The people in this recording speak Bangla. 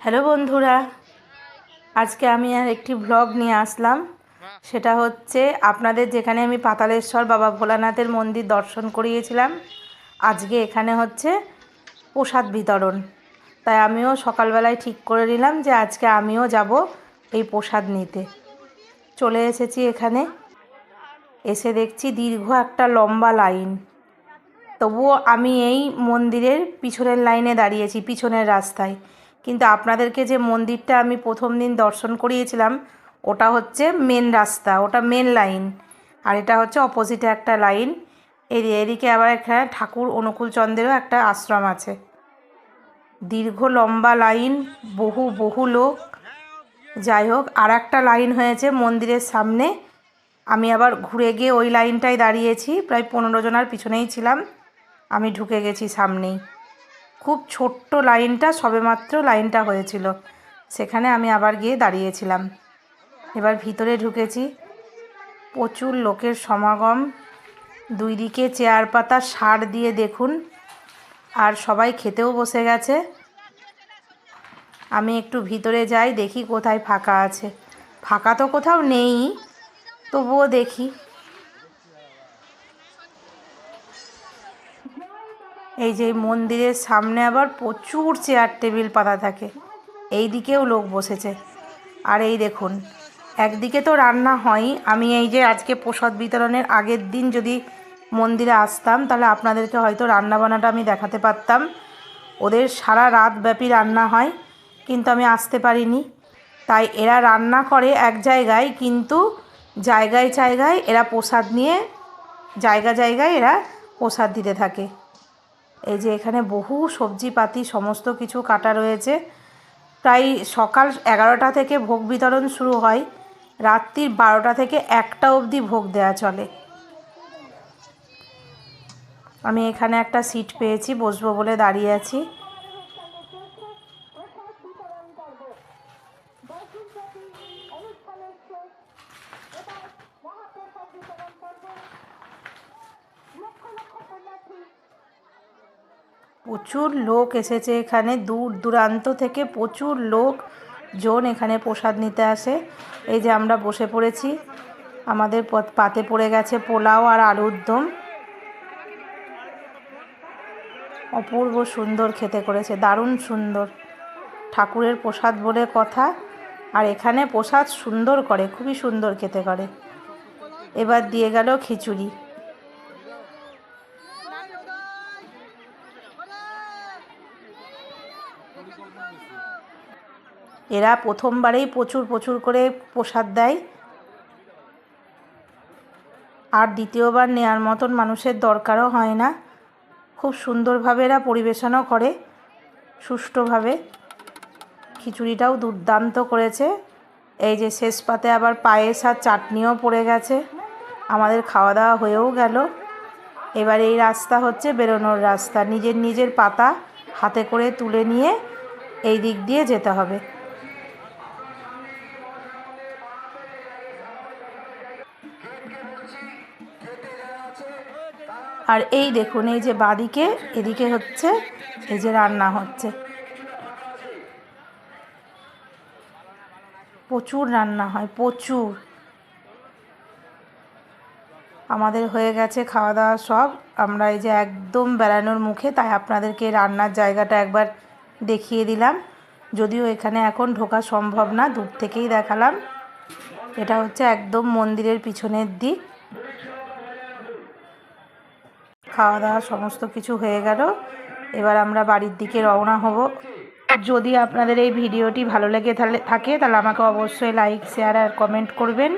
হ্যালো বন্ধুরা, আজকে আমি আর একটি ভ্লগ নিয়ে আসলাম। সেটা হচ্ছে আপনাদের যেখানে আমি পাতালেশ্বর বাবা ভোলানাথের মন্দির দর্শন করিয়েছিলাম, আজকে এখানে হচ্ছে প্রসাদ বিতরণ। তাই আমিও সকালবেলায় ঠিক করে নিলাম যে আজকে আমিও যাব এই প্রসাদ নিতে। চলে এসেছি এখানে। এসে দেখছি দীর্ঘ একটা লম্বা লাইন। তবুও আমি এই মন্দিরের পিছনের লাইনে দাঁড়িয়েছি, পিছনের রাস্তায়। কিন্তু আপনাদেরকে যে মন্দিরটা আমি প্রথম দিন দর্শন করিয়েছিলাম, ওটা হচ্ছে মেন রাস্তা, ওটা মেন লাইন আর এটা হচ্ছে অপোজিটে একটা লাইন এই এদিকে আবার এখানে ঠাকুর অনুকূল চন্দ্রেরও একটা আশ্রম আছে। দীর্ঘ লম্বা লাইন বহু বহু লোক। যাই হোক আর একটা লাইন হয়েছে মন্দিরের সামনে। আমি আবার ঘুরে গিয়ে ওই লাইনটায় দাঁড়িয়েছি, প্রায় পনেরো জনের পিছনেই ছিলাম। আমি ঢুকে গেছি সামনেই। খুব ছোট্ট লাইনটা, সবেমাত্র লাইনটা হয়েছিল। সেখানে আমি আবার গিয়ে দাঁড়িয়েছিলাম। এবার ভিতরে ঢুকেছি। প্রচুর লোকের সমাগম। দুই দিকে চেয়ার পাতা, সার দিয়ে দেখুন। আর সবাই খেতেও বসে গেছে। আমি একটু ভিতরে যাই, দেখি কোথায় ফাঁকা আছে। ফাঁকা তো কোথাও নেই, তবুও দেখি। এই যে মন্দিরের সামনে আবার প্রচুর চেয়ার টেবিল পাতা থাকে। এই দিকেও লোক বসেছে। আর এই দেখুন, একদিকে তো রান্না হয় আমি এই যে আজকে প্রসাদ বিতরণের আগের দিন যদি মন্দিরে আসতাম, তাহলে আপনাদেরকে হয়তো রান্না বান্নাটা আমি দেখাতে পারতাম। ওদের সারা রাত ব্যাপী রান্না হয়, কিন্তু আমি আসতে পারিনি। তাই এরা রান্না করে এক জায়গায়, কিন্তু জায়গায় জায়গায় এরা প্রসাদ নিয়ে, জায়গা, জায়গায় এরা প্রসাদ দিতে থাকে। এই যে এখানে বহু সবজিপাতি, সমস্ত কিছু কাটা রয়েছে। প্রায় সকাল এগারোটা থেকে ভোগ বিতরণ শুরু হয়। রাত্রির বারোটা থেকে একটা অবধি ভোগ দেওয়া চলে। আমি এখানে একটা সিট পেয়েছি, বসবো বলে দাঁড়িয়ে আছি। প্রচুর লোক এসেছে এখানে, দূর দূরান্ত থেকে প্রচুর লোক জন এখানে প্রসাদ নিতে আসে। এই যে আমরা বসে পড়েছি, আমাদের পাতে পড়ে গেছে পোলাও আর আলুর দম। অপূর্ব সুন্দর খেতে করেছে, দারুণ সুন্দর। ঠাকুরের প্রসাদ বলে কথা, আর এখানে প্রসাদ সুন্দর করে, খুবই সুন্দর খেতে করে। এবার দিয়ে গেল খিচুড়ি। এরা প্রথমবারেই প্রচুর প্রচুর করে প্রসাদ দেয়। আর দ্বিতীয়বার নেওয়ার মতন মানুষের দরকারও হয় না। খুব সুন্দরভাবে এরা পরিবেশনও করে, সুষ্ঠুভাবে। খিচুড়িটাও দুর্দান্ত করেছে। এই যে শেষ পাতে আবার পায়েস আর চাটনিও পড়ে গেছে। আমাদের খাওয়া দাওয়া হয়েও গেল। এবার এই রাস্তা হচ্ছে বেরোনোর রাস্তা। নিজের নিজের পাতা হাতে করে তুলে নিয়ে এই দিক দিয়ে যেতে হবে। আর এই দেখুন, এই যে বাদিকে, এদিকে হচ্ছে, এই যে রান্না হচ্ছে। প্রচুর রান্না হয়, প্রচুর। আমাদের হয়ে গেছে খাওয়া দাওয়া সব। আমরা এই যে একদম বেড়ানোর মুখে, তাই আপনাদেরকে রান্নার জায়গাটা একবার দেখিয়ে দিলাম। যদিও এখানে এখন ঢোকা সম্ভব না, দূর থেকেই দেখালাম। এটা হচ্ছে একদম মন্দিরের পিছনের দিক। খাওয়া দাওয়া সমস্ত কিছু হয়ে গেল। এবার আমরা বাড়ির দিকে রওনা হব। যদি আপনাদের এই ভিডিওটি ভালো লেগে থাকে, তাহলে আমাকে অবশ্যই লাইক শেয়ার আর কমেন্ট করবেন।